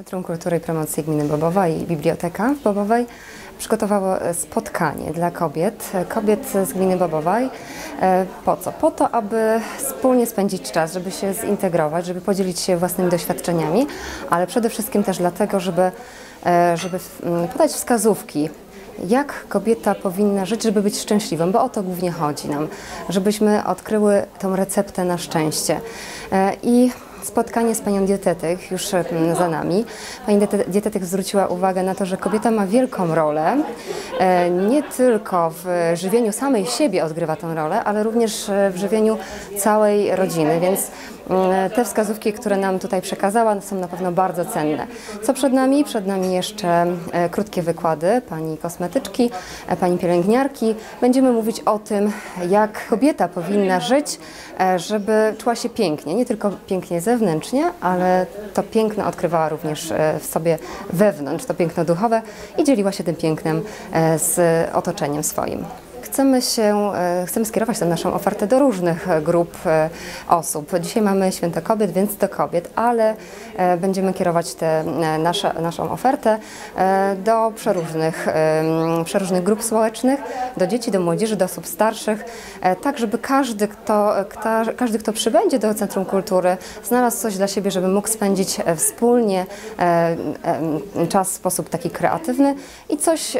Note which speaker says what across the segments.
Speaker 1: Centrum Kultury i Promocji Gminy Bobowa i Biblioteka w Bobowej przygotowało e, spotkanie dla kobiet, e, kobiet z gminy Bobowej. E, Po co? Po to, aby wspólnie spędzić czas, żeby się zintegrować, żeby podzielić się własnymi doświadczeniami, ale przede wszystkim też dlatego, żeby, żeby mm, podać wskazówki, jak kobieta powinna żyć, żeby być szczęśliwą, bo o to głównie chodzi nam, żebyśmy odkryły tą receptę na szczęście. I spotkanie z panią dietetyk już za nami. Pani diete- dietetyk zwróciła uwagę na to, że kobieta ma wielką rolę. E, Nie tylko w żywieniu samej siebie odgrywa tę rolę, ale również e, w żywieniu całej rodziny, więc mm, te wskazówki, które nam tutaj przekazała, są na pewno bardzo cenne. Co przed nami? Przed nami jeszcze e, krótkie wykłady pani kosmetyczki, e, pani pielęgniarki. Będziemy mówić o tym, jak kobieta powinna żyć, e, żeby czuła się pięknie. Nie tylko pięknie zewnętrznie, ale to piękno odkrywała również e, w sobie wewnątrz, to piękno duchowe i dzieliła się tym pięknem e, z otoczeniem swoim. Chcemy się, e, chcemy skierować tę naszą ofertę do różnych e, grup e, osób. Dzisiaj mamy Święto Kobiet, więc do kobiet, ale będziemy kierować tę naszą ofertę do przeróżnych, przeróżnych grup społecznych, do dzieci, do młodzieży, do osób starszych, tak żeby każdy kto, kto, każdy, kto przybędzie do Centrum Kultury, znalazł coś dla siebie, żeby mógł spędzić wspólnie czas w sposób taki kreatywny i coś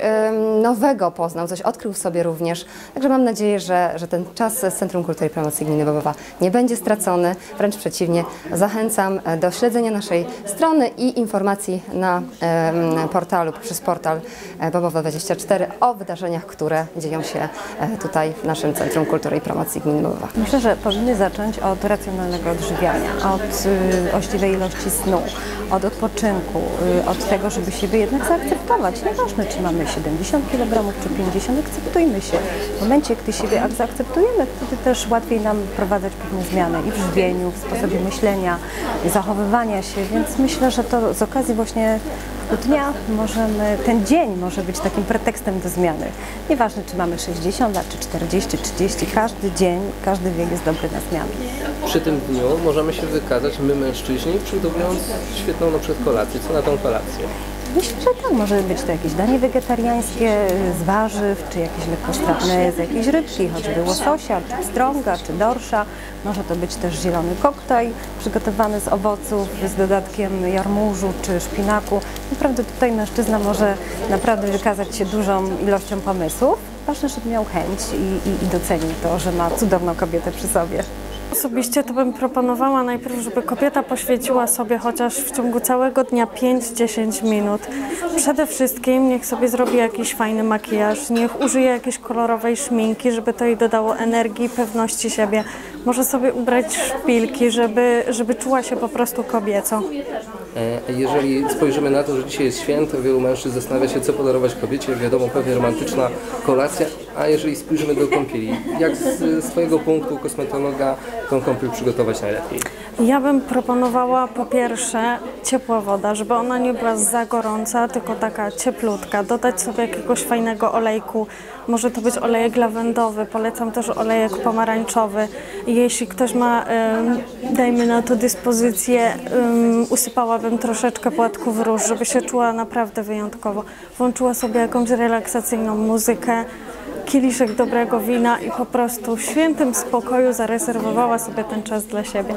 Speaker 1: nowego poznał, coś odkrył w sobie również. Także mam nadzieję, że, że ten czas z Centrum Kultury i Promocji Gminy Bobowa nie będzie stracony. Wręcz przeciwnie, zachęcam e, do śledzenia naszej strony i informacji na portalu, poprzez portal e, Bobowa24 o wydarzeniach, które dzieją się e, tutaj w naszym Centrum Kultury i Promocji Gminy Bobowa.
Speaker 2: Myślę, że powinny zacząć od racjonalnego odżywiania, od y, właściwej ilości snu, od odpoczynku, y, od tego, żeby siebie jednak zaakceptować. Nieważne, czy mamy 70 kg czy 50, akceptujmy się. W momencie, gdy siebie ak- zaakceptujemy, wtedy też łatwiej nam wprowadzać pewne zmiany i w żywieniu, w sposobie myślenia, zachowywania się, więc myślę, że to z okazji właśnie dnia możemy, ten dzień może być takim pretekstem do zmiany. Nieważne, czy mamy 60 lat, czy 40, 30, każdy dzień, każdy wiek jest dobry na zmianę.
Speaker 3: Przy tym dniu możemy się wykazać my mężczyźni, przygotowując świetną na przykład kolację. Co na tą kolację?
Speaker 2: Myślę, że tak, może być to jakieś danie wegetariańskie z warzyw, czy jakieś lekkostrawne z jakiejś rybki, choćby łososia, czy strąga, czy dorsza. Może to być też zielony koktajl przygotowany z owoców, z dodatkiem jarmużu czy szpinaku. Naprawdę tutaj mężczyzna może naprawdę wykazać się dużą ilością pomysłów. Ważne, żeby miał chęć i, i, i docenił to, że ma cudowną kobietę przy sobie.
Speaker 4: Osobiście to bym proponowała najpierw, żeby kobieta poświęciła sobie chociaż w ciągu całego dnia 5-10 minut. Przede wszystkim niech sobie zrobi jakiś fajny makijaż, niech użyje jakiejś kolorowej szminki, żeby to jej dodało energii, pewności siebie. Może sobie ubrać szpilki, żeby, żeby czuła się po prostu kobieco.
Speaker 3: E, Jeżeli spojrzymy na to, że dzisiaj jest święto, wielu mężczyzn zastanawia się, co podarować kobiecie. Wiadomo, pewnie romantyczna kolacja. A jeżeli spojrzymy do kąpieli, jak z swojego punktu kosmetologa tą kąpiel przygotować najlepiej?
Speaker 4: Ja bym proponowała po pierwsze ciepła woda, żeby ona nie była za gorąca, tylko taka cieplutka. Dodać sobie jakiegoś fajnego olejku. Może to być olejek lawendowy, polecam też olejek pomarańczowy. Jeśli ktoś ma, dajmy na to dyspozycję, usypałabym troszeczkę płatków róż, żeby się czuła naprawdę wyjątkowo. Włączyła sobie jakąś relaksacyjną muzykę, kieliszek dobrego wina i po prostu w świętym spokoju zarezerwowała sobie ten czas dla siebie.